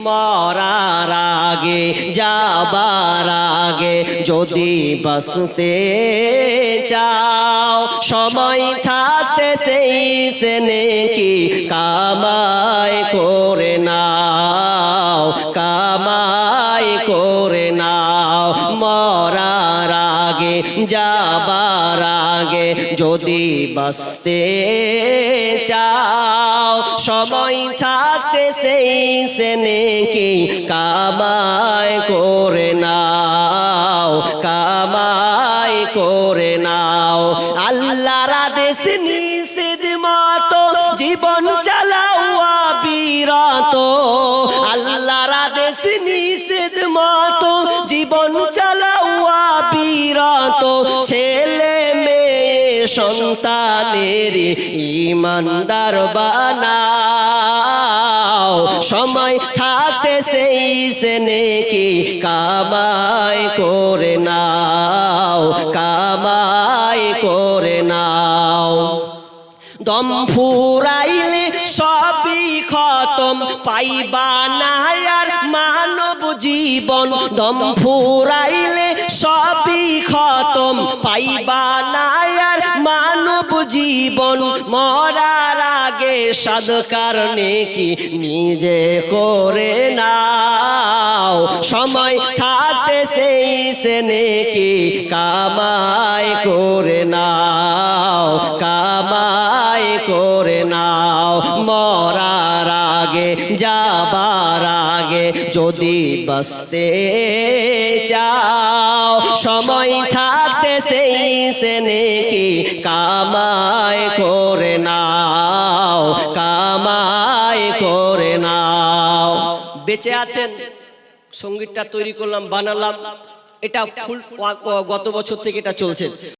মরার আগে, যাবার আগে যদি বাসতে চাও, সময় থাকতে সেই সেনে কি কামায় করে নাও, কামাই যাবার আগে যদি বাসতে চাও, সময় থাকতে সেই সেনে কি কামাই করে নাও, কামাই করে নাও। আল্লাহর আদেশ নিষেধ মতো জীবন চালাও বিরত। সন্তানের ইমানদার বানাও। সময় থাকতে সেই সেনে কি কামাই করে নাও, কামাই করে নাও। দম ফুরাইলে সবই খতম, পাইবা না আর মানব জীবন। দম ফুরাইলে সবই খতম, পাইবা মানব জীবন মরার আগে সাদকার নেকি নিজে করে নাও। সময় থাকতে সেই সে নেকি কামাই করে নাও, কামাই করে নাও। আগে যাবার আগে যদি বাসতে চাও সময় থাকতে সেই সেনে কি কামাই করে নাও কামাই করে নাও। বেঁচে আছেন? সঙ্গীতটা তৈরি করলাম বানালাম। এটা ফুল গত বছর থেকে এটা চলছে।